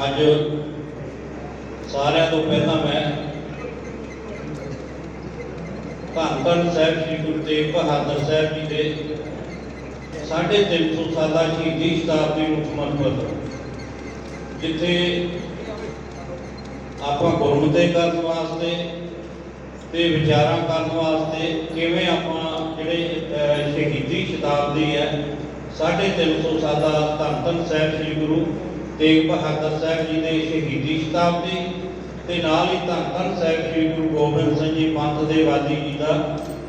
ਅੱਜ ਸਾਰਿਆਂ ਤੋਂ ਪਹਿਲਾਂ ਮੈਂ ਧੰਨ ਧੰਨ ਸਾਹਿਬ ਸ੍ਰੀ ਗੁਰੂ ਤੇਗ ਬਹਾਦਰ ਸਾਹਿਬ ਜੀ ਦੇ 350 ਸਾਲਾ ਸ਼ਹੀਦੀ ਸ਼ਤਾਬਦੀ ਨੂੰ ਸਮਰਪਿਤ ਜਿੱਥੇ ਆਪਾਂ ਗੁਰਮਤਿ ਕਰਨ ਵਾਸਤੇ ਤੇ ਵਿਚਾਰਾਂ ਕਰਨ ਵਾਸਤੇ ਕਿਵੇਂ ਆਪਾਂ ਜਿਹੜੇ ਸ਼ਹੀਦੀ ਸ਼ਤਾਬਦੀ ਹੈ 350 ਸਾਲਾ ਧੰਨ ਧੰਨ ਸਾਹਿਬ ਸ੍ਰੀ ਗੁਰੂ ਤੇਗ ਬਹਾਦਰ ਸਾਹਿਬ ਜੀ ਦੇ ਸ਼ਹੀਦੀ ਸ਼ਤਾਬਦੀ ਤੇ ਨਾਲ ਹੀ ਧੰਨ ਧੰਨ ਸਾਹਿਬ ਸ੍ਰੀ ਗੁਰੂ ਗੋਬਿੰਦ ਸਿੰਘ ਜੀ ਪੰਥ ਦੇ ਵਾਦੀ ਜੀ ਦਾ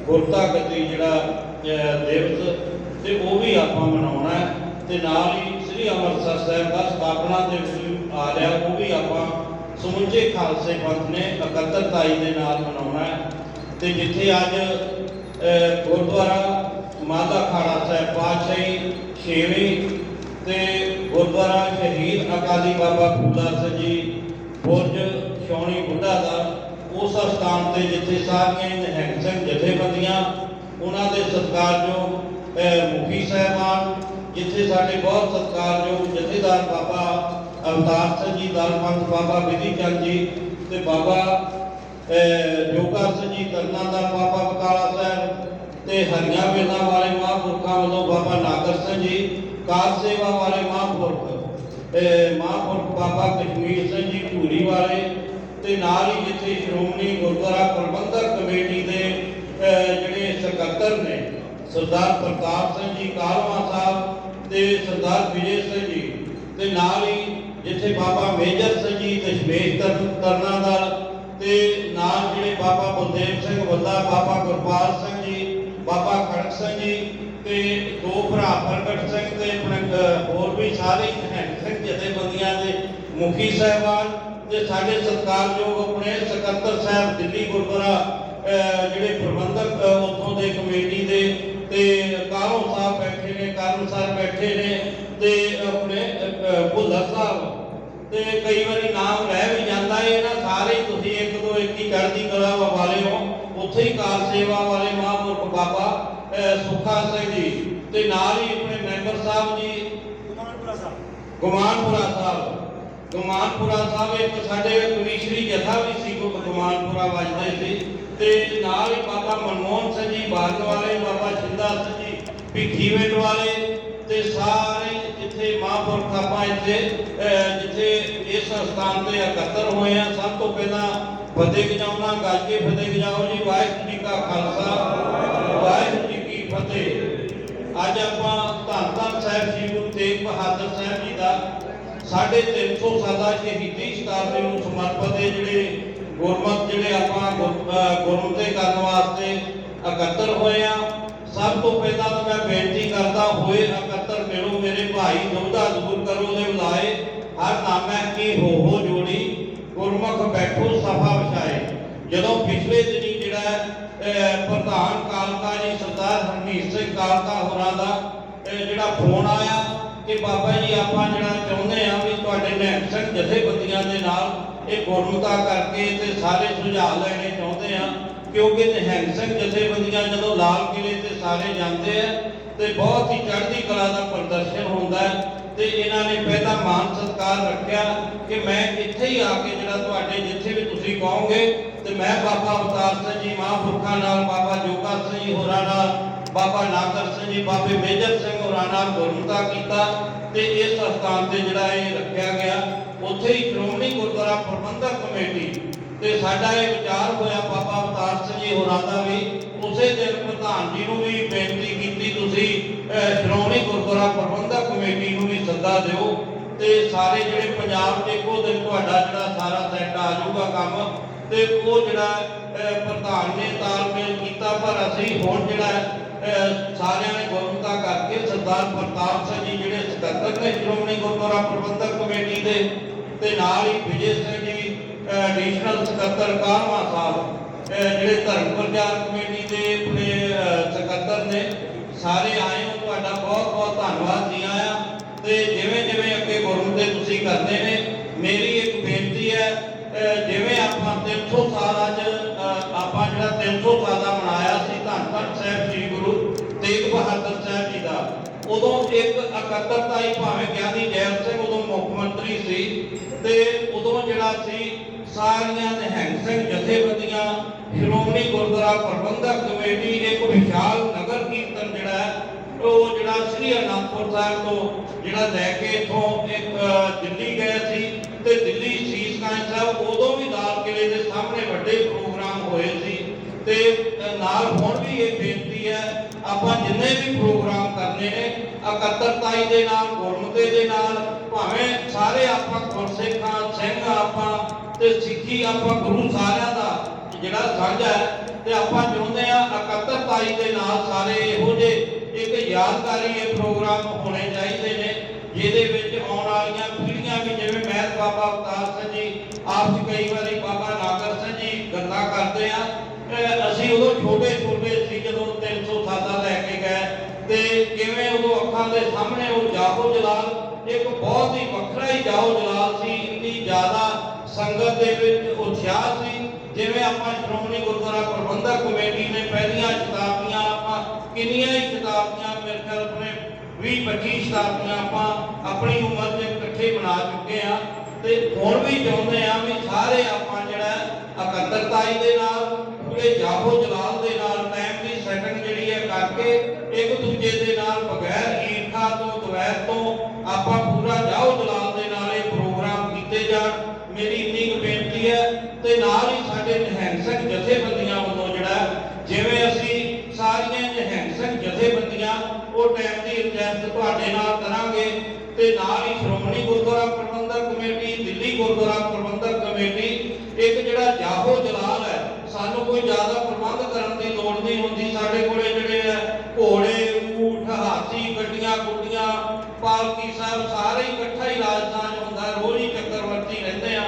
ਗੁਰਤਾ ਗੱਦੀ ਜਿਹੜਾ ਦਿਵਸ ਤੇ ਉਹ ਵੀ ਆਪਾਂ ਮਨਾਉਣਾ ਹੈ ਤੇ ਨਾਲ ਹੀ ਸ੍ਰੀ ਅੰਮ੍ਰਿਤਸਰ ਸਾਹਿਬ ਦਾ ਸਥਾਪਨਾ ਦਿਵਸ ਵੀ ਆ ਰਿਹਾ, ਉਹ ਵੀ ਆਪਾਂ ਸਮੁੱਚੇ ਖਾਲਸੇ ਪੰਥ ਨੇ ਇਕੱਤਰਤਾਈ ਦੇ ਨਾਲ ਮਨਾਉਣਾ ਹੈ ਤੇ ਜਿੱਥੇ ਅੱਜ ਗੁਰਦੁਆਰਾ ਮਾਤਾ ਖਾੜਾ ਸਾਹਿਬ ਪਾਤਸ਼ਾਹੀ ਛੇਵੇਂ ਤੇ ਗੁਰਦੁਆਰਾ ਸ਼ਹੀਦ ਅਕਾਲੀ ਬਾਬਾ ਫੂਲਾ ਸਿੰਘ ਜੀ ਬੁਰਜ ਸ਼ੌਣੀ ਬੁੱਢਾ ਦਾ ਉਸ ਸਥਾਨ ਤੇ ਜਿੱਥੇ ਸਾਰੀਆਂ ਨਿਹੰਗ ਸਿੰਘ ਜਥੇਬੰਦੀਆਂ ਉਹਨਾਂ ਦੇ ਸਤਿਕਾਰਯੋਗ ਮੁਖੀ ਸਾਹਿਬਾਨ ਜਿੱਥੇ ਸਾਡੇ ਬਹੁਤ ਸਤਿਕਾਰਯੋਗ ਜਥੇਦਾਰ ਬਾਬਾ ਅਵਤਾਰ ਸਿੰਘ ਜੀ ਦਲਪੰਥ ਬਾਬਾ ਵਿਧੀ ਚੰਦ ਜੀ ਤੇ ਬਾਬਾ ਅਹ, ਜੋਗਾ ਸਿੰਘ ਜੀ ਤਰਨਾ ਦਾ ਬਾਬਾ ਬਕਾਲਾ ਸਾਹਿਬ ਤੇ ਹਰੀਆਂ ਵੇਲਾਂ ਵਾਲੇ ਮਹਾਂਪੁਰਖਾਂ ਵੱਲੋਂ ਬਾਬਾ ਨਾਗਰ ਸਿੰਘ ਜੀ ਕਾਰ ਸੇਵਾ ਵਾਲੇ ਮਹਾਂਪੁਰਖ ਮਹਾਂਪੁਰਖ ਬਾਬਾ ਕਸ਼ਮੀਰ ਸਿੰਘ ਜੀ ਧੂਰੀ ਵਾਲੇ ਤੇ ਨਾਲ ਹੀ ਜਿੱਥੇ ਸ਼੍ਰੋਮਣੀ ਗੁਰਦੁਆਰਾ ਪ੍ਰਬੰਧਕ ਕਮੇਟੀ ਦੇ ਜਿਹੜੇ ਸਕੱਤਰ ਨੇ, ਸਰਦਾਰ ਪ੍ਰਤਾਪ ਸਿੰਘ ਜੀ ਕਾਲਵਾ ਸਾਹਿਬ ਤੇ ਸਰਦਾਰ ਵਿਜੇ ਸਿੰਘ ਜੀ, ਤੇ ਨਾਲ ਹੀ ਜਿੱਥੇ ਬਾਬਾ ਮੇਜਰ ਸਿੰਘ ਜੀ ਦਸ਼ਮੇਸ਼ ਤਰਨਾ ਦਾ ਤੇ ਨਾਲ ਜਿਹੜੇ ਬਾਬਾ ਬਲਦੇਵ ਸਿੰਘ ਵੱਲਾ, ਬਾਬਾ ਗੁਰਪਾਲ ਸਿੰਘ ਬਾਬਾ ਖੜਕ ਸਿੰਘ ਜੀ ਤੇ ਦੋ ਭਰਾ ਪ੍ਰਗਟ ਸਿੰਘ ਤੇ ਹੋਰ ਵੀ ਸਾਰੇ ਨਿਹੰਗ ਸਿੰਘ ਜਥੇਬੰਦੀਆਂ ਦੇ ਮੁਖੀ ਸਾਹਿਬਾਨ ਤੇ ਸਾਡੇ ਸਤਿਕਾਰਯੋਗ ਆਪਣੇ ਸਕੱਤਰ ਸਾਹਿਬ ਦਿੱਲੀ ਗੁਰਦੁਆਰਾ ਜਿਹੜੇ ਪ੍ਰਬੰਧਕ ਉੱਥੋਂ ਦੇ ਕਮੇਟੀ ਦੇ ਤੇ ਕਾਰੋ ਸਾਹਿਬ ਬੈਠੇ ਨੇ, ਕਾਰਨ ਸਾਹਿਬ ਬੈਠੇ ਨੇ ਤੇ ਆਪਣੇ ਭੁੱਲਰ ਸਾਹਿਬ ਤੇ ਕਈ ਵਾਰੀ ਨਾਮ ਰਹਿ ਵੀ ਜਾਂਦਾ ਹੈ ਇਹਨਾਂ ਸਾਰੇ ਤੁਸੀਂ ਇੱਕ ਤੋਂ ਇੱਕ ਹੀ ਚੜ੍ਹਦੀ ਕਲਾ ਵਾਲੇ ਹੋ, ਉੱਥੇ ਹੀ ਕਾਰ ਸੇਵਾ ਵਾਲੇ ਅਹ, ਸੁੱਖਾ ਸਿੰਘ ਜੀ ਤੇ ਨਾਲ ਹੀ ਆਪਣੇ ਮੈਂਬਰ ਸਾਹਿਬ ਜੀ। ਗੁਮਾਨਪੁਰਾ ਸਾਹਿਬ। ਗੁਮਾਨਪੁਰਾ ਸਾਹਿਬ। ਇੱਕ ਸਾਡੇ ਕਮਿਸ਼ਨਰੀ ਜਥਾ ਵੀ ਸੀ ਕੋ ਗੁਮਾਨਪੁਰਾ ਵੱਜਦੇ ਸੀ। ਤੇ ਨਾਲ ਹੀ ਬਾਬਾ ਮਨਮੋਹਨ ਸਿੰਘ ਜੀ ਬਾਗ ਵਾਲੇ ਬਾਬਾ ਜਿੰਦਾ ਸਿੰਘ ਜੀ ਭਿੱਖੀਵਿੰਡ ਵਾਲੇ ਤੇ ਸਾਰੇ ਜਿੱਥੇ ਮਹਾਂਪੁਰਖ ਆਪਾਂ ਇੱਥੇ ਜਿੱਥੇ ਇਸ ਸਥਾਨ ਤੇ ਇਕੱਤਰ ਹੋਏ ਆ ਸਭ ਤੋਂ ਪਹਿਲਾਂ ਫਤਿਹ ਗਜਾਉਣਾ ਗੱਜ ਕੇ ਫਤਿਹ ਗਜਾਓ ਜੀ ਵਾਹਿਗੁਰੂ ਜੀ ਕਾ ਖਾਲਸਾ। ਵਾਹਿਗੁਰੂ ਜੀ ਕੀ ਫਤਿਹ। ਅੱਜ ਆਪਾਂ ਧੰਨ ਧੰਨ ਸਾਹਿਬ ਸ੍ਰੀ ਗੁਰੂ ਤੇਗ ਬਹਾਦਰ ਸਾਹਿਬ ਜੀ ਦਾ 350 ਸਾਲਾ ਸ਼ਹੀਦੀ ਸ਼ਤਾਬਦੀ ਨੂੰ ਸਮਰਪਿਤ ਇਹ ਜਿਹੜੇ ਗੁਰਮਤ ਜਿਹੜੇ ਆਪਾਂ ਗੁਰ- ਅਹ ਕਰਨ ਵਾਸਤੇ ਇਕੱਤਰ ਹੋਏ ਆ। ਸਭ ਤੋਂ ਪਹਿਲਾਂ ਤਾਂ ਮੈਂ ਬੇਨਤੀ ਕਰਦਾ ਹੋਏ ਇਕੱਤਰ ਮਿਲੋ ਮੇਰੇ ਭਾਈ, ਦੁਬਦਾ ਦੂਰ ਕਰੋ ਦੇ ਬੁਲਾਏ। ਹਰ ਨਾਮੈ ਕੀ ਹੋ ਹੋ ਜੋੜੀ ਗੁਰਮੁਖ ਬੈਠੋ ਸਫਾ ਵਿਛਾਏ। ਜਦੋਂ ਪਿਛਲੇ ਦਿਨੀ ਜਿਹੜਾ ਪ੍ਰਧਾਨ ਕਾਲਕਾ ਜੀ ਸਰਦਾਰ ਹਰਮੀਤ ਸਿੰਘ ਕਾਲਕਾ ਹੋਰਾਂ ਦਾ ਜਿਹੜਾ ਫੋਨ ਆਇਆ ਕਿ ਬਾਬਾ ਜੀ ਆਪਾਂ ਜਿਹੜਾ ਚਾਹੁੰਦੇ ਆ ਵੀ ਤੁਹਾਡੇ ਨਿਹੰਗ ਸਿੰਘ ਜਥੇਬੰਦੀਆਂ ਦੇ ਨਾਲ ਇਹ ਗੁਰਮਤਾ ਕਰਕੇ ਤੇ ਸਾਰੇ ਸੁਝਾਅ ਲੈਣੇ ਚਾਹੁੰਦੇ ਆ ਕਿਉਂਕਿ ਨਿਹੰਗ ਸਿੰਘ ਜਥੇਬੰਦੀਆਂ ਜਦੋਂ ਲਾਲ ਕਿਲੇ ਤੇ ਸਾਰੇ ਜਾਂਦੇ ਆ ਤੇ ਬਹੁਤ ਹੀ ਚੜ੍ਹਦੀ ਕਲਾ ਦਾ ਪ੍ਰਦਰਸ਼ਨ ਹੁੰਦਾ ਹੈ ਤੇ ਇਹਨਾਂ ਨੇ ਪਹਿਲਾਂ ਮਾਨ ਸਤਕਾਰ ਰੱਖਿਆ ਕਿ ਮੈਂ ਇੱਥੇ ਹੀ ਆ ਕੇ ਜਿਹੜਾ ਤੁਹਾਡੇ ਜਿੱਥੇ ਵੀ ਤੁਸੀਂ ਕਹੋਗੇ, ਤੇ ਮੈਂ ਬਾਬਾ ਅਵਤਾਰ ਸਿੰਘ ਜੀ, ਮਹਾਂਪੁਰਖਾਂ ਨਾਲ, ਬਾਬਾ ਜੋਗਾ ਸਿੰਘ ਹੋਰਾਂ ਨਾਲ, ਬਾਬਾ ਨਾਗਰ ਸਿੰਘ ਜੀ, ਬਾਬੇ ਮੇਜਰ ਸਿੰਘ ਹੋਰਾਂ ਨਾਲ ਗੁਰਮਤਾ ਕੀਤਾ ਤੇ ਇਸ ਸਥਾਨ ਤੇ ਜਿਹੜਾ ਇਹ ਰੱਖਿਆ ਗਿਆ। ਉੱਥੇ ਹੀ ਸ਼੍ਰੋਮਣੀ ਗੁਰਦੁਆਰਾ ਪ੍ਰਬੰਧਕ ਕਮੇਟੀ ਤੇ ਸਾਡਾ ਇਹ ਵਿਚਾਰ ਹੋਇਆ, ਬਾਬਾ ਅਵਤਾਰ ਸਿੰਘ ਜੀ ਹੋਰਾਂ ਦਾ ਵੀ। ਉਸੇ ਦਿਨ ਪ੍ਰਧਾਨ ਜੀ ਨੂੰ ਵੀ ਬੇਨਤੀ ਕੀਤੀ ਤੁਸੀਂ ਸ਼੍ਰੋਮਣੀ ਗੁਰਦੁਆਰਾ ਪ੍ਰਬੰਧਕ ਕਮੇਟੀ ਨੂੰ ਵੀ ਸੱਦਾ ਦਿਓ। ਤੇ ਸਾਰੇ ਜਿਹੜੇ ਪੰਜਾਬ 'ਚ ਇੱਕੋ ਦਿਨ ਤੁਹਾਡਾ ਜਿਹੜਾ ਸਾਰਾ ਸੈੱਟ ਆ ਜਾਊਗਾ ਕੰਮ, ਤੇ ਉਹ ਜਿਹੜਾ ਪ੍ਰਧਾਨ ਨੇ ਤਾਲਮੇਲ ਕੀਤਾ, ਪਰ ਅਸੀਂ ਹੁਣ ਜਿਹੜਾ ਸਾਰਿਆਂ ਨੇ ਗੁਰਮਤਾ ਕਰਕੇ ਸਰਦਾਰ ਪ੍ਰਤਾਪ ਸਿੰਘ ਜੀ ਜਿਹੜੇ ਸਕੱਤਰ ਨੇ, ਸ਼੍ਰੋਮਣੀ ਗੁਰਦੁਆਰਾ ਪ੍ਰਬੰਧਕ ਕਮੇਟੀ ਦੇ, ਤੇ ਨਾਲ ਹੀ ਵਿਜੇ ਸਿੰਘ ਜੀ ਐਡੀਸ਼ਨਲ ਸਕੱਤਰ ਕਾਰਵਾ ਸਾਹਿਬ ਜਿਹੜੇ ਧਰਮ ਪ੍ਰਚਾਰ ਕਮੇਟੀ ਦੇ ਆਪਣੇ ਸਕੱਤਰ ਨੇ, ਸਾਰੇ ਆਏ ਹੋ ਤੁਹਾਡਾ ਬਹੁਤ ਬਹੁਤ ਧੰਨਵਾਦ, ਜੀ ਆਇਆਂ। ਤੇ ਜਿਵੇਂ ਜਿਵੇਂ ਅੱਗੇ ਗੁਰਮਤਿ ਤੁਸੀਂ ਕਰਦੇ ਨੇ ਮੇਰੀ ਇੱਕ ਬੇਨਤੀ ਹੈ ਜਿਵੇਂ ਆਪਾਂ 300 ਸਾਲ ਅੱਜ ਆਪਾਂ ਜਿਹੜਾ 300 ਸਾਲ ਦਾ ਮਨਾਇਆ ਸੀ ਧੰਨ ਧੰਨ ਸਾਹਿਬ ਸ੍ਰੀ ਗੁਰੂ ਤੇਗ ਬਹਾਦਰ ਸਾਹਿਬ ਜੀ ਦਾ ਉਦੋਂ ਇੱਕ ਇਕੱਤਰਤਾ ਹੀ ਭਾਵੇਂ ਗਿਆਨੀ ਜੈਲ ਸਿੰਘ ਉਦੋਂ ਮੁੱਖ ਮੰਤਰੀ ਸੀ ਤੇ ਉਦੋਂ ਜਿਹੜਾ ਸੀ ਸਾਰੀਆਂ ਨਿਹੰਗ ਸਿੰਘ ਜਥੇਬੰਦੀਆਂ ਸ਼੍ਰੋਮਣੀ ਗੁਰਦੁਆਰਾ ਪ੍ਰਬੰਧਕ ਕਮੇਟੀ ਇੱਕ ਵਿਸ਼ਾਲ ਨਗਰ ਕੀਰਤਨ ਜਿਹੜਾ ਹੈ, ਉਹ ਜਿਹੜਾ ਸ੍ਰੀ ਅਨੰਦਪੁਰ ਸਾਹਿਬ ਤੋਂ ਜਿਹੜਾ ਲੈ ਕੇ ਇਥੋਂ ਇੱਕ ਦਿੱਲੀ ਗਏ ਸੀ ਤੇ ਦਿੱਲੀ ਸ਼ੀਸ਼ ਗੰਜ ਸਾਹਿਬ ਉਦੋਂ ਵੀ ਲਾਲ ਕਿਲੇ ਦੇ ਸਾਹਮਣੇ ਵੱਡੇ ਪ੍ਰੋਗਰਾਮ ਹੋਏ ਸੀ ਤੇ ਨਾਲ ਹੁਣ ਵੀ ਇਹ ਬੇਨਤੀ ਹੈ, ਆਪਾਂ ਜਿੰਨੇ ਵੀ ਪ੍ਰੋਗਰਾਮ ਕਰਨੇ ਨੇ, ਇਕੱਤਰਤਾਈ ਦੇ ਨਾਲ ਗੁਰਮਤੇ ਦੇ ਨਾਲ, ਭਾਵੇਂ ਸਾਰੇ ਆਪਾਂ ਗੁਰਸਿੱਖਾਂ, ਸਿੰਘ ਆਪਾਂ ਤੇ ਸਿੱਖੀ ਆਪਾਂ, ਗੁਰੂ ਸਾਰਿਆਂ ਦਾ ਜਿਹੜਾ ਸਾਂਝਾ ਹੈ, ਤੇ ਆਪਾਂ ਚਾਹੁੰਦੇ ਆ ਇਕੱਤਰਤਾਈ ਦੇ ਨਾਲ ਸਾਰੇ ਇਹੋ ਜਿਹੇ ਇੱਕ ਯਾਦਗਾਰੀ ਇਹ ਪ੍ਰੋਗਰਾਮ ਹੋਣੇ ਚਾਹੀਦੇ ਨੇ, ਜਿਹਦੇ ਵਿੱਚ ਆਉਣ ਵਾਲੀਆਂ ਪੀੜ੍ਹੀਆਂ ਵੀ ਜਿਵੇਂ ਮਹਿਤ ਬਾਬਾ ਅਵਤਾਰ ਸਿੰਘ ਜੀ, ਆਪ ਜੀ ਕਈ ਵਾਰੀ ਬਾਬਾ ਨਾਗਰ ਸਿੰਘ ਜੀ ਗੱਲਾਂ ਕਰਦੇ ਆ ਅਸੀਂ ਉਦੋਂ ਛੋਟੇ ਛੋਟੇ ਸੀ ਜਦੋਂ 300 ਸਾਦਾ ਲੈ ਕੇ ਗਏ, ਤੇ ਕਿਵੇਂ ਉਦੋਂ ਅੱਖਾਂ ਦੇ ਸਾਹਮਣੇ ਉਹ ਜਾਹੋ ਜਲਾਲ, ਇੱਕ ਬਹੁਤ ਹੀ ਵੱਖਰਾ ਹੀ ਜਾਹੋ ਜਲਾਲ ਸੀ, ਇੰਨੀ ਜ਼ਿਆਦਾ ਸੰਗਤ ਦੇ ਵਿੱਚ ਉਤਸ਼ਾਹ ਸੀ, ਜਿਵੇਂ ਆਪਾਂ ਸ਼੍ਰੋਮਣੀ ਗੁਰਦੁਆਰਾ ਪ੍ਰਬੰਧਕ ਕਮੇਟੀ ਨੇ ਪਹਿਲੀਆਂ ਸ਼ਤਾਬਦੀਆਂ ਕਿੰਨੀਆਂ ਹੀ ਸ਼ਤਾਬਦੀਆਂ ਮੇਰੇ ਖਿਆਲ ਆਪਣੇ 20 25 ਸ਼ਤਾਬਦੀਆਂ ਆਪਾਂ ਆਪਣੀ ਉਮਰ ਚ ਇਕੱਠੇ ਬਣਾ ਚੁੱਕੇ ਆ ਤੇ ਹੁਣ ਵੀ ਚਾਹੁੰਦੇ ਆ ਵੀ ਸਾਰੇ ਆਪਾਂ ਜਿਹੜਾ ਇਕੱਤਰਤਾਈ ਦੇ ਨਾਲ, ਪੂਰੇ ਜਾਹੋ ਜਲਾਲ ਦੇ ਨਾਲ ਟਾਈਮ ਦੀ ਸੈਟਿੰਗ ਜਿਹੜੀ ਹੈ ਕਰਕੇ ਇੱਕ ਦੂਜੇ ਦੇ ਨਾਲ ਬਗੈਰ ਈਰਖਾ ਤੋਂ ਦਵੈਰ ਤੋਂ ਆਪਾਂ ਪੂਰਾ ਜਾਹੋ ਜਲਾਲ ਦੇ ਨਾਲ ਇਹ ਪ੍ਰੋਗਰਾਮ ਕੀਤੇ ਜਾਣ ਮੇਰੀ ਇੰਨੀ ਕੁ ਬੇਨਤੀ ਹੈ ਤੇ ਨਾਲ ਹੀ ਸਾਡੇ ਨਿਹੰਗ ਸਿੰਘ ਜਥੇਬੰਦੀਆਂ ਵੱਲੋਂ ਜਿਹੜਾ ਜਿਵੇਂ ਅਸੀਂ ਸਾਰੀਆਂ ਨਿਹੰਗ ਸਿੰਘ ਜਥੇਬੰਦੀਆਂ ਉਹ ਟਾਈਮ ਦੀ ਰਿਕਵੈਸਟ ਤੁਹਾਡੇ ਨਾਲ ਕਰਾਂਗੇ ਤੇ ਨਾਲ ਹੀ ਸ਼੍ਰੋਮਣੀ ਗੁਰਦੁਆਰਾ ਪ੍ਰਬੰਧਕ ਕਮੇਟੀ ਦਿੱਲੀ ਗੁਰਦੁਆਰਾ ਪ੍ਰਬੰਧਕ ਕਮੇਟੀ ਇੱਕ ਜਿਹੜਾ ਜਾਹੋ ਜਲਾਲ ਹੈ ਸਾਨੂੰ ਕੋਈ ਜ਼ਿਆਦਾ ਪ੍ਰਬੰਧ ਕਰਨ ਦੀ ਲੋੜ ਨਹੀਂ ਹੁੰਦੀ ਸਾਡੇ ਕੋਲੇ ਜਿਹੜੇ ਆ ਘੋੜੇ ਊਠ ਹਾਥੀ ਗੱਡੀਆਂ ਗੁੱਡੀਆਂ ਪਾਲਕੀ ਸਾਹਿਬ ਸਾਰੇ ਹੀ ਇਕੱਠਾ ਹੀ ਰਾਜਸਥਾਨ ਹੁੰਦਾ ਰੋਜ਼ ਹੀ ਚੱਕਰਵਰਤੀ ਰਹਿੰਦੇ ਆ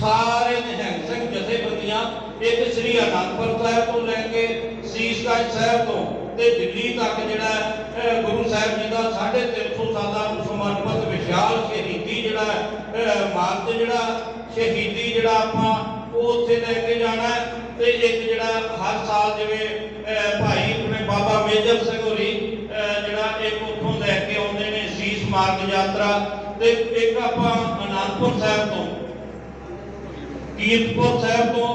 ਸਾਰੇ ਨਿਹੰਗ ਸਿੰਘ ਜਥੇਬੰਦੀਆਂ ਇੱਕ ਸ੍ਰੀ ਅਨੰਦਪੁਰ ਸਾਹਿਬ ਤੋਂ ਲੈ ਕੇ ਸੀਸਗੰਜ ਸਾਹਿਬ ਤੋਂ ਤੇ ਦਿੱਲੀ ਤੱਕ ਜਿਹੜਾ ਅਹ, ਗੁਰੂ ਸਾਹਿਬ ਜੀ ਦਾ 350 ਸਾਲਾਂ ਨੂੰ ਸਮਰਪਿਤ ਵਿਸ਼ਾਲ ਸ਼ਹੀਦੀ ਜਿਹੜਾ ਅਹ, ਜਿਹੜਾ ਸ਼ਹੀਦੀ ਜਿਹੜਾ ਆਪਾਂ ਉਹ ਉੱਥੇ ਲੈ ਕੇ ਜਾਣਾ ਤੇ ਇੱਕ ਜਿਹੜਾ ਹਰ ਸਾਲ ਜਿਵੇਂ ਭਾਈ ਆਪਣੇ ਬਾਬਾ ਮੇਜਰ ਸਿੰਘ ਹੋਰੀ ਜਿਹੜਾ ਇੱਕ ਉੱਥੋਂ ਲੈ ਕੇ ਆਉਂਦੇ ਨੇ ਸੀਸ ਮਾਰਗ ਯਾਤਰਾ। ਤੇ ਇੱਕ ਆਪਾਂ ਅਨੰਦਪੁਰ ਸਾਹਿਬ ਤੋਂ ਕੀਰਤਪੁਰ ਸਾਹਿਬ ਤੋਂ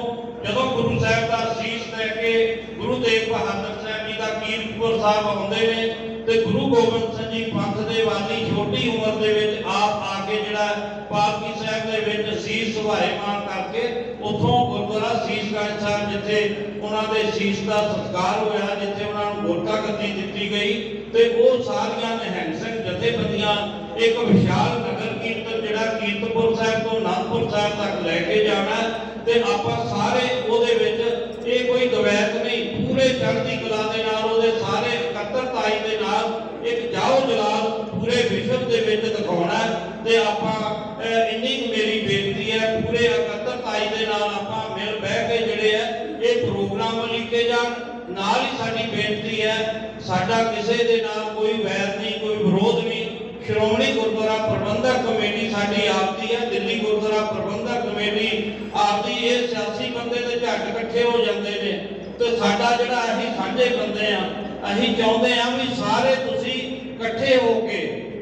ਜਦੋਂ ਗੁਰੂ ਸਾਹਿਬ ਦਾ ਸੀਸ ਲੈ ਕੇ ਗੁਰੂ ਤੇਗ ਬਹਾਦਰ ਸਾਹਿਬ ਜੀ ਦਾ ਕੀਰਤਪੁਰ ਸਾਹਿਬ ਆਉਂਦੇ ਨੇ ਤੇ ਗੁਰੂ ਗੋਬਿੰਦ ਸਿੰਘ ਜੀ ਪੰਥ ਦੇ ਵਾਲੀ ਛੋਟੀ ਉਮਰ ਦੇ ਵਿੱਚ ਆਪ ਆ ਕੇ ਜਿਹੜਾ ਪਾਲਕੀ ਸਾਹਿਬ ਦੇ ਵਿੱਚ ਸੀਸ ਸੁਭਾਏਮਾਨ ਕਰਕੇ ਉੱਥੋਂ ਗੁਰਦੁਆਰਾ ਸੀਸਗੰਜ ਸਾਹਿਬ ਜਿੱਥੇ ਉਹਨਾਂ ਦੇ ਸੀਸ ਦਾ ਸੰਸਕਾਰ ਹੋਇਆ, ਜਿੱਥੇ ਉਹਨਾਂ ਨੂੰ ਗੋਤਾ ਗੱਦੀ ਦਿੱਤੀ ਗਈ ਤੇ ਉਹ ਸਾਰੀਆਂ ਨਿਹੰਗ ਸਿੰਘ ਜਥੇਬੰਦੀਆਂ ਇੱਕ ਵਿਸ਼ਾਲ ਨਗਰ ਕੀਰਤਨ ਜਿਹੜਾ ਕੀਰਤਪੁਰ ਸਾਹਿਬ ਤੋਂ ਅਨੰਦਪੁਰ ਸਾਹਿਬ ਤੱਕ ਲੈ ਕੇ ਜਾਣਾ ਤੇ ਆਪਾਂ ਸਾਰੇ ਉਹਦੇ ਵਿੱਚ ਇਹ ਕੋਈ ਦਵੈਤ ਨਹੀਂ ਪੂਰੇ ਚੜ੍ਹਦੀ ਕਲਾ ਦੇ ਨਾਲ ਉਹਦੇ ਸਾਰੇ ਇਕੱਤਰਤਾਈ ਦੇ ਨਾਲ ਇੱਕ ਜਾਓ ਜਲਾਲ ਪੂਰੇ ਵਿਸ਼ਵ ਦੇ ਵਿੱਚ ਦਿਖਾਉਣਾ ਹੈ ਤੇ ਆਪਾਂ ਅਹ, ਇੰਨੀ ਕੁ ਮੇਰੀ ਬੇਨਤੀ ਹੈ ਪੂਰੇ ਇਕੱਤਰਤਾਈ ਦੇ ਨਾਲ ਆਪਾਂ ਮਿਲ ਬਹਿ ਕੇ ਜਿਹੜੇ ਆ ਇਹ ਪ੍ਰੋਗਰਾਮ ਲਿਖੇ ਜਾਣ ਨਾਲ ਹੀ ਸਾਡੀ ਬੇਨਤੀ ਹੈ ਸਾਡਾ ਕਿਸੇ ਦੇ ਨਾਲ ਕੋਈ ਵੈਰ ਨਹੀਂ ਕੋਈ ਵਿਰੋਧ ਨਹੀਂ ਸ਼੍ਰੋਮਣੀ ਗੁਰਦੁਆਰਾ ਪ੍ਰਬੰਧਕ ਕਮੇਟੀ ਸਾਡੀ ਆਪਦੀ ਹੈ, ਦਿੱਲੀ ਗੁਰਦੁਆਰਾ ਪ੍ਰਬੰਧਕ ਕਮੇਟੀ ਆਪਦੀ, ਇਹ ਸਿਆਸੀ ਬੰਦੇ ਤੇ ਝੱਟ ਇਕੱਠੇ ਹੋ ਜਾਂਦੇ ਨੇ ਤੇ ਸਾਡਾ ਜਿਹੜਾ ਅਸੀਂ ਸਾਂਝੇ ਬੰਦੇ ਆ ਅਸੀਂ ਚਾਹੁੰਦੇ ਆ ਵੀ ਸਾਰੇ ਤੁਸੀਂ ਇਕੱਠੇ ਹੋ ਕੇ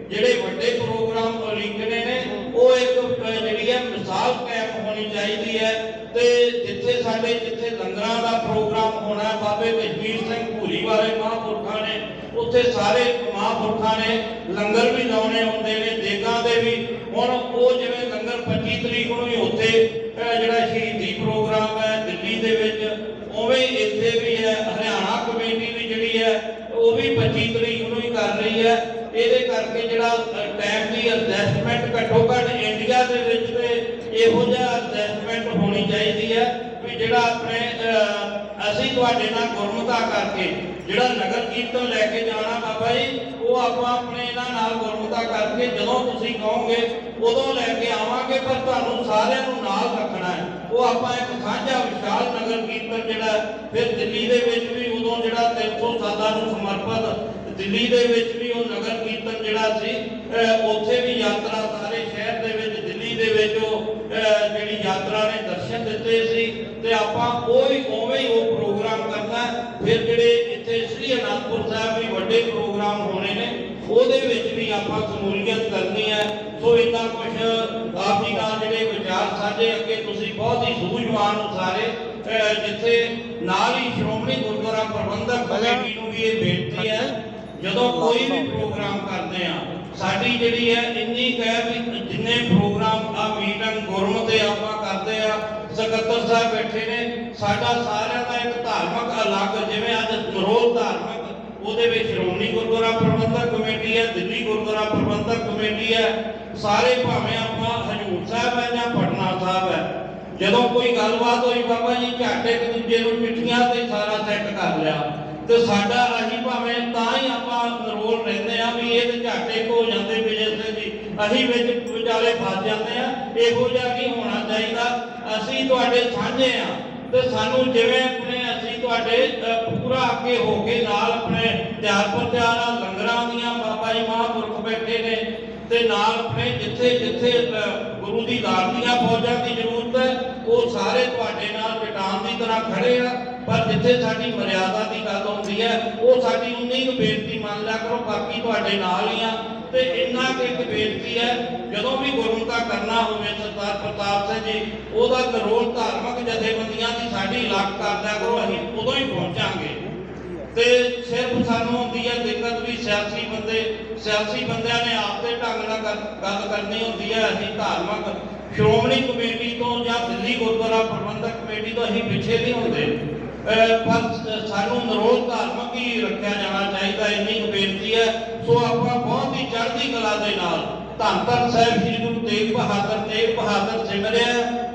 ਜਿਹੜੇ ਵੱਡੇ ਪ੍ਰੋਗਰਾਮ ਲਿਖਣੇ ਨੇ, ਉਹ ਇੱਕ ਜਿਹੜੀ ਹੈ ਮਿਸਾਲ ਕਾਇਮ ਹੋਣੀ ਚਾਹੀਦੀ ਹੈ ਤੇ ਜਿੱਥੇ ਸਾਡੇ, ਜਿੱਥੇ ਲੰਗਰਾਂ ਦਾ ਪ੍ਰੋਗਰਾਮ ਹੋਣਾ, ਬਾਬੇ ਕਸ਼ਮੀਰ ਸਿੰਘ ਭੂਰੀ ਵਾਲੇ ਮਹਾਂਪੁਰਖਾਂ ਨੇ ਉੱਥੇ ਸਾਰੇ ਮਹਾਂਪੁਰਖਾਂ ਨੇ, ਲੰਗਰ ਵੀ ਲਾਉਣੇ ਹੁੰਦੇ ਨੇ ਦੇਗਾਂ ਦੇ ਵੀ। ਹੁਣ ਉਹ ਜਿਵੇਂ ਲੰਗਰ 25 ਤਰੀਕ ਨੂੰ ਹੀ ਉੱਥੇ ਜਿਹੜਾ ਸ਼ਹੀਦੀ ਪ੍ਰੋਗਰਾਮ ਹੈ ਦਿੱਲੀ ਦੇ ਵਿੱਚ, ਉਵੇਂ ਇੱਥੇ ਵੀ ਹੈ, ਹਰਿਆਣਾ ਕਮੇਟੀ ਵੀ ਜਿਹੜੀ ਹੈ, ਉਹ ਵੀ 25 ਤਰੀਕ ਨੂੰ ਹੀ ਕਰ ਰਹੀ ਹੈ। ਇਹਦੇ ਕਰਕੇ ਜਿਹੜਾ ਟਾਈਮ ਦੀ ਅਡਜਸਟਮੈਂਟ ਘੱਟੋ ਘੱਟ ਇੰਡੀਆ ਦੇ ਵਿੱਚ ਤੇ ਇਹੋ ਜਿਹਾ ਅਡਜਸਟਮੈਂਟ ਹੋਣੀ ਚਾਹੀਦੀ ਹੈ ਵੀ ਜਿਹੜਾ ਆਪਣੇ ਅਸੀਂ ਤੁਹਾਡੇ ਨਾਲ ਗੁਰਮਤਾ ਕਰਕੇ ਜਿਹੜਾ ਨਗਰ ਕੀਰਤਨ ਲੈ ਕੇ ਜਾਣਾ ਬਾਬਾ ਜੀ, ਉਹ ਆਪਾਂ ਆਪਣੇ ਇਹਨਾਂ ਨਾਲ ਗੁਰਮਤਾ ਕਰਕੇ ਜਦੋਂ ਤੁਸੀਂ ਕਹੋਗੇ, ਉਦੋਂ ਲੈ ਕੇ ਆਵਾਂਗੇ, ਪਰ ਤੁਹਾਨੂੰ ਸਾਰਿਆਂ ਨੂੰ ਨਾਲ ਰੱਖਣਾ ਹੈ। ਉਹ ਆਪਾਂ ਇੱਕ ਸਾਂਝਾ ਵਿਸ਼ਾਲ ਨਗਰ ਕੀਰਤਨ ਜਿਹੜਾ, ਫਿਰ ਦਿੱਲੀ ਦੇ ਵਿੱਚ ਵੀ ਉਦੋਂ ਜਿਹੜਾ 300 ਸਾਲਾਂ ਨੂੰ ਸਮਰਪਿਤ ਦਿੱਲੀ ਦੇ ਵਿੱਚ ਵੀ ਉਹ ਨਗਰ ਕੀਰਤਨ ਜਿਹੜਾ ਸੀ ਉੱਥੇ ਵੀ ਯਾਤਰਾ ਸਾਰੇ ਸ਼ਹਿਰ ਦੇ ਵਿੱਚ ਦਿੱਲੀ ਦੇ ਵਿੱਚ ਉਹ ਅਹ ਜਿਹੜੀ ਯਾਤਰਾ ਨੇ ਦਰਸ਼ਨ ਦਿੱਤੇ ਸੀ ਤੇ ਆਪਾਂ ਉਹ ਹੀ ਉਵੇਂ ਹੀ ਉਹ ਪ੍ਰੋਗਰਾਮ ਕਰਨਾ ਹੈ। ਫਿਰ ਜਿਹੜੇ ਇੱਥੇ ਸ੍ਰੀ ਅਨੰਦਪੁਰ ਸਾਹਿਬ ਵੀ ਵੱਡੇ ਪ੍ਰੋਗਰਾਮ ਹੋਣੇ ਨੇ ਉਹਦੇ ਵਿੱਚ ਵੀ ਆਪਾਂ ਸ਼ਮੂਲੀਅਤ ਕਰਨੀ ਹੈ ਸੋ ਇਦਾਂ ਕੁਝ ਆਪ ਜੀ ਨਾਲ ਜਿਹੜੇ ਵਿਚਾਰ ਸਾਂਝੇ ਅੱਗੇ ਤੁਸੀਂ ਬਹੁਤ ਹੀ ਸੂਝਵਾਨ ਹੋ ਸਾਰੇ ਅਹ ਜਿੱਥੇ ਨਾਲ ਹੀ ਸ਼੍ਰੋਮਣੀ ਗੁਰਦੁਆਰਾ ਪ੍ਰਬੰਧਕ ਕਮੇਟੀ ਨੂੰ ਵੀ ਇਹ ਬੇਨਤੀ ਹੈ ਜਦੋਂ ਕੋਈ ਵੀ ਪ੍ਰੋਗਰਾਮ ਕਰਦੇ ਆ, ਸਾਡੀ ਜਿਹੜੀ ਹੈ ਇੰਨੀ ਕਹਿ ਵੀ ਜਿੰਨੇ ਪ੍ਰੋਗਰਾਮ ਆ ਮੀਟਿੰਗ ਗੁਰਮਤਿ ਆਪਾਂ ਕਰਦੇ ਆ, ਸਕੱਤਰ ਸਾਹਿਬ ਬੈਠੇ ਨੇ, ਸਾਡਾ ਸਾਰਿਆਂ ਦਾ ਇੱਕ ਧਾਰਮਿਕ ਅਲੱਗ, ਜਿਵੇਂ ਅੱਜ ਨਰੋਲ ਧਾਰਮਿਕ, ਉਹਦੇ ਵਿੱਚ ਸ਼੍ਰੋਮਣੀ ਗੁਰਦੁਆਰਾ ਪ੍ਰਬੰਧਕ ਕਮੇਟੀ ਹੈ, ਦਿੱਲੀ ਗੁਰਦੁਆਰਾ ਪ੍ਰਬੰਧਕ ਕਮੇਟੀ ਹੈ, ਸਾਰੇ ਭਾਵੇਂ ਆਪਾਂ ਹਜੂਰ ਸਾਹਿਬ ਹੈ ਜਾਂ ਪਟਨਾ ਸਾਹਿਬ ਹੈ, ਜਦੋਂ ਕੋਈ ਗੱਲਬਾਤ ਹੋਈ ਬਾਬਾ ਜੀ ਝਾਟੇ ਇੱਕ ਦੂਜੇ ਨੂੰ ਚਿੱਠੀਆਂ ਤੇ ਸਾਰਾ ਸੈੱਟ ਕਰ ਲਿਆ। ਤੇ ਸਾਡਾ ਅਸੀਂ ਭਾਵੇਂ ਤਾਂ ਹੀ ਆਪਾਂ ਰੋਲ ਰਹਿੰਦੇ ਆ ਵੀ ਇਹ ਤੇ ਝਾਟੇ ਕੋ ਜਾਂਦੇ ਵਿਜੇ ਜੀ। ਅਸੀਂ ਵਿੱਚ ਵਿਚਾਲੇ ਫਸ ਜਾਂਦੇ ਆ। ਇਹੋ ਜਿਹਾ ਨਹੀਂ ਹੋਣਾ ਚਾਹੀਦਾ। ਅਸੀਂ ਤੁਹਾਡੇ ਸਾਂਝੇ ਆ। ਤੇ ਸਾਨੂੰ ਜਿਵੇਂ ਆਪਣੇ ਅਸੀਂ ਤੁਹਾਡੇ ਪੂਰਾ ਅੱਗੇ ਹੋ ਕੇ ਨਾਲ ਆਪਣੇ ਤਿਆਰ ਪ੍ਰਤਿਆਰਾਂ ਲੰਗਰਾਂ ਦੀਆਂ ਬਾਬਾ ਜੀ ਮਹਾਂਪੁਰਖ ਬੈਠੇ ਨੇ। ਤੇ ਨਾਲ ਆਪਣੇ ਜਿੱਥੇ ਜਿੱਥੇ ਗੁਰੂ ਦੀ ਦਾਤ ਦੀਆਂ ਫੌਜਾਂ ਦੀ ਜ਼ਰੂਰਤ ਹੈ, ਉਹ ਸਾਰੇ ਤੁਹਾਡੇ ਨਾਲ ਚਟਾਨ ਦੀ ਤਰ੍ਹਾਂ ਖੜੇ ਆ। ਪਰ ਜਿੱਥੇ ਸਾਡੀ ਮਰਿਆਦਾ ਦੀ ਗੱਲ ਹੁੰਦੀ ਹੈ, ਉਹ ਸਾਡੀ ਉਨੀ ਕੁ ਬੇਨਤੀ ਮੰਨ ਲਿਆ ਕਰੋ, ਬਾਕੀ ਤੁਹਾਡੇ ਨਾਲ ਹੀ ਆ। ਤੇ ਇੰਨਾ ਕੁ ਇੱਕ ਬੇਨਤੀ ਹੈ, ਜਦੋਂ ਵੀ ਗੁਰਮਤਾ ਕਰਨਾ ਹੋਵੇ, ਸਰਦਾਰ ਪ੍ਰਤਾਪ ਸਿੰਘ ਜੀ, ਉਹਦਾ ਕਰੋਲ ਧਾਰਮਿਕ ਜਥੇਬੰਦੀਆਂ ਦੀ ਸਾਡੀ ਇਲਾਕ ਕਰਦਾ ਕਰੋ, ਅਸੀਂ ਉਦੋਂ ਹੀ ਪਹੁੰਚਾਂਗੇ। ਤੇ ਸਿਰਫ ਸਾਨੂੰ ਹੁੰਦੀ ਹੈ ਦਿੱਕਤ ਵੀ ਸਿਆਸੀ ਬੰਦੇ, ਸਿਆਸੀ ਬੰਦਿਆਂ ਨੇ ਆਪਦੇ ਢੰਗ ਨਾਲ ਗੱਲ ਕਰਨੀ ਹੁੰਦੀ ਹੈ, ਅਸੀਂ ਧਾਰਮਿਕ ਸ਼੍ਰੋਮਣੀ ਕਮੇਟੀ ਤੋਂ ਜਾਂ ਦਿੱਲੀ ਗੁਰਦੁਆਰਾ ਪ੍ਰਬੰਧਕ ਕਮੇਟੀ ਤੋਂ ਅਸੀਂ ਪਿੱਛੇ ਨਹੀਂ ਹੁੰਦੇ। ਪਰ ਸਾਨੂੰ ਨਰੋਲ ਧਾਰਮਿਕ ਹੀ ਰੱਖਿਆ ਜਾਣਾ ਚਾਹੀਦਾ, ਇੰਨੀ ਕੁ ਬੇਨਤੀ ਹੈ। ਸੋ ਆਪਾਂ ਬਹੁਤ ਹੀ ਚੜ੍ਹਦੀ ਕਲਾ ਦੇ ਨਾਲ ਧੰਨ ਧੰਨ ਸਾਹਿਬ ਸ੍ਰੀ ਗੁਰੂ ਤੇਗ ਬਹਾਦਰ ਤੇਗ ਬਹਾਦਰ ਸਿਮਰਿਆ।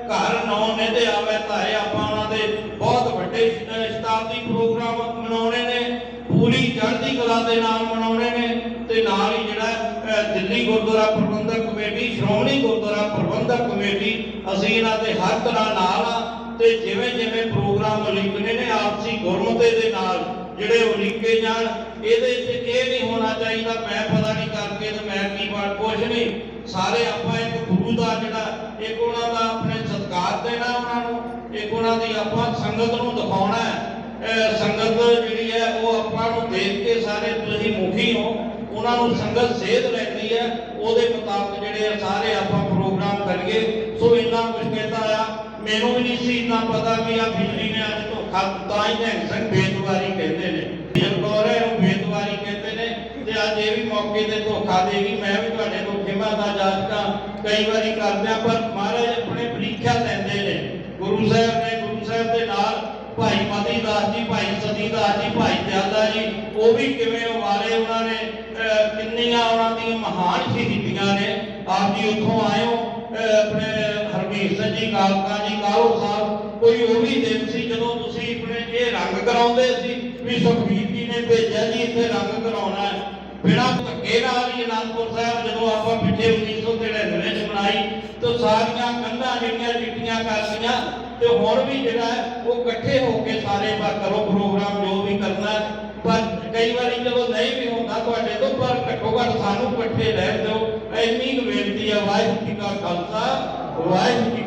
ਘਰ ਨੌ ਨੇ ਤੇ ਆਵੇ ਧਾਰੇ, ਆਪਾਂ ਉਹਨਾਂ ਦੇ ਬਹੁਤ ਵੱਡੇ ਸ਼ਤਾਬਦੀ ਪ੍ਰੋਗਰਾਮ ਮਨਾਉਣੇ ਨੇ। ਪੂਰੀ ਚੜ੍ਹਦੀ ਕਲਾ ਦੇ ਨਾਲ ਮਨਾਉਣੇ ਨੇ ਤੇ ਨਾਲ ਹੀ ਜਿਹੜਾ ਦਿੱਲੀ ਗੁਰਦੁਆਰਾ ਪ੍ਰਬੰਧਕ ਕਮੇਟੀ, ਸ਼੍ਰੋਮਣੀ ਗੁਰਦੁਆਰਾ ਪ੍ਰਬੰਧਕ ਕਮੇਟੀ, ਅਸੀਂ ਇਹਨਾਂ ਦੇ ਹਰ ਤਰ੍ਹਾਂ ਨਾਲ ਆ ਤੇ ਜਿਵੇਂ ਜਿਵੇਂ ਪ੍ਰੋਗਰਾਮ ਉਲੀਕਣੇ ਨੇ ਆਪਸੀ ਗੁਰਮਤੇ ਦੇ ਨਾਲ, ਜਿਹੜੇ ਉਲੀਕੇ ਜਾਣ, ਇਹਦੇ 'ਚ ਇਹ ਨਹੀਂ ਹੋਣਾ ਚਾਹੀਦਾ, ਮੈਂ ਪਤਾ ਨਹੀਂ ਕਰਕੇ ਤੇ ਮੈਂ ਕੀ ਬਾਤ ਕੁਛ ਨਹੀਂ। ਸਾਰੇ ਆਪਾਂ ਇੱਕ ਗੁਰੂ ਦਾ ਜਿਹੜਾ, ਇੱਕ ਉਹਨਾਂ ਦਾ ਆਪਣੇ ਸਤਿਕਾਰ ਦੇਣਾ ਉਹਨਾਂ ਨੂੰ, ਇੱਕ ਉਹਨਾਂ ਦੀ ਆਪਾਂ ਸੰਗਤ ਨੂੰ ਦਿਖਾਉਣਾ ਹੈ। ਸੰਗਤ ਜਿਹੜੀ ਹੈ, ਉਹ ਆਪਾਂ ਨੂੰ ਦੇਖ ਕੇ ਸਾਰੇ ਤੁਸੀਂ ਮੁਖੀ ਹੋ, ਉਹਨਾਂ ਨੂੰ ਸੰਗਤ ਸੇਧ ਲੈਂਦੀ ਹੈ, ਉਹਦੇ ਮੁਤਾਬਕ ਜਿਹੜੇ ਸਾਰੇ ਆਪਾਂ ਪ੍ਰੋਗਰਾਮ ਕਰੀਏ। ਸੋ ਇੰਨਾ ਕੁਝ ਕਹਿੰਦਾ ਆ। ਮੈਨੂੰ ਵੀ ਨਹੀਂ ਸੀ ਇੰਨਾ ਪਤਾ ਵੀ ਆ ਬਿਜਲੀ ਨੇ ਅੱਜ ਧੋਖਾ ਤਾਂ ਹੀ ਨਿਹੰਗ ਸਿੰਘ ਬੇਦਵਾਰੀ ਕਹਿੰਦੇ ਨੇ। ਜਗੌਰ ਹੈ, ਉਹ ਬੇਦਵਾਰੀ ਕਹਿੰਦੇ ਨੇ ਤੇ ਅੱਜ ਇਹ ਵੀ ਮੌਕੇ ਤੇ ਧੋਖਾ ਦੇਗੀ ਮੈਂ ਵੀ ਤੁਹਾਡੇ ਤੋਂ ਖਿਮਾ ਦਾ ਜਾਚਕਾ ਕਈ ਵਾਰੀ ਕਰਦਿਆਂ ਪਰ ਮਹਾਰਾਜ ਆਪਣੇ ਪ੍ਰੀਖਿਆ ਲੈਂਦੇ ਨੇ। ਗੁਰੂ ਸਾਹਿਬ ਨੇ, ਗੁਰੂ ਸਾਹਿਬ ਦੇ ਨਾਲ ਭਾਈ ਮਤੀ ਦਾਸ ਜੀ, ਭਾਈ ਸਤੀ ਦਾਸ ਜੀ, ਭਾਈ ਦਿਆਲਾ ਜੀ, ਉਹ ਵੀ ਕਿਵੇਂ ਉਵਾਰੇ ਉਹਨਾਂ ਨੇ ਕਿੰਨੀਆਂ ਉਹਨਾਂ ਦੀਆਂ ਮਹਾਨ ਸ਼ਹੀਦੀਆਂ ਨੇ। ਆਪ ਜੀ ਉੱਥੋਂ ਆਇਓ ਆਪਣੇ ਹਰਮੀਤ ਸਿੰਘ ਜੀ, ਕਾਲਕਾ ਜੀ ਕਾਲੋ ਸਾਹਿਬ, ਕੋਈ ਉਹ ਵੀ ਦਿਨ ਸੀ ਜਦੋਂ ਤੁਸੀਂ ਆਪਣੇ ਇਹ ਰੰਗ ਕਰਾਉਂਦੇ ਸੀ ਵੀ ਸੁਖਬੀਰ ਜੀ ਨੇ ਭੇਜਿਆ ਜੀ, ਇੱਥੇ ਰੰਗ ਕਰਾਉਣਾ ਹੈ। ਬਿਨਾਂ ਧੱਕੇ ਨਾਲ ਹੀ ਅਨੰਦਪੁਰ ਸਾਹਿਬ ਜਦੋਂ ਆਪਾਂ ਪਿੱਛੇ 1993 ਚ ਬਣਾਈ, ਤਾਂ ਸਾਰੀਆਂ ਕੰਧਾਂ ਜਿਹੜੀਆਂ ਚਿੱਟੀਆਂ ਕਰਦੀਆਂ ਤੇ ਹੁਣ ਵੀ ਜਿਹੜਾ ਉਹ ਇਕੱਠੇ ਹੋ ਕੇ ਸਾਰੇ ਬਾ ਕਰੋ ਪ੍ਰੋਗਰਾਮ ਜੋ ਵੀ ਕਰਨਾ ਪਰ ਕਈ ਵਾਰੀ ਜਦੋਂ ਨਹੀਂ ਵੀ ਹੁੰਦਾ, ਤੁਹਾਡੇ ਤੋਂ ਪਰ ਘੱਟੋ ਘੱਟ ਸਾਨੂੰ ਇਕੱਠੇ ਰਹਿਣ ਦਿਓ। ਇੰਨੀ ਕੁ ਬੇਨਤੀ ਆ, ਵਾਹਿਗੁਰੂ ਜੀ ਕਾ ਖਾਲਸਾ, ਵਾਹਿਗੁਰੂ ਜੀ